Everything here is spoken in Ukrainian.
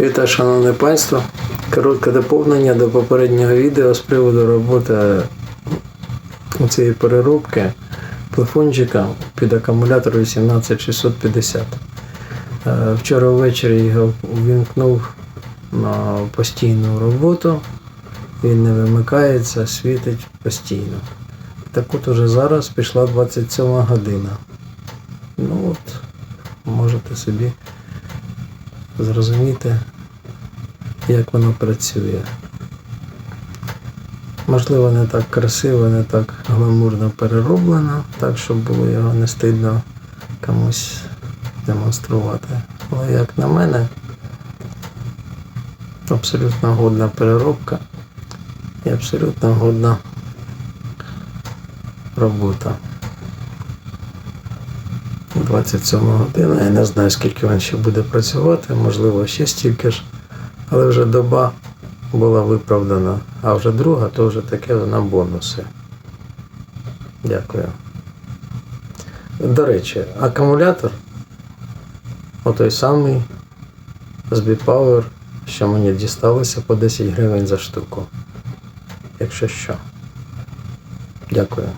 Вітаю, шановне панство. Коротке доповнення до попереднього відео з приводу роботи цієї переробки плафончика під акумулятор 18650. Е, Вчора ввечері його увімкнув на постійну роботу. Він не вимикається, світить постійно. Так от уже зараз пішла 27 година. Ну от, можете собі зрозуміти, як воно працює. Можливо, не так красиво, не так гламурно перероблено, так, щоб було його не стидно комусь демонструвати. Але як на мене, абсолютно годна переробка і абсолютно годна робота. 27 година. Я не знаю, скільки він ще буде працювати, можливо, ще стільки ж. Але вже доба була виправдана, а вже друга, то вже таке на бонуси. Дякую. До речі, акумулятор отой самий з B-Power, що мені дісталося по 10 гривень за штуку. Якщо що. Дякую.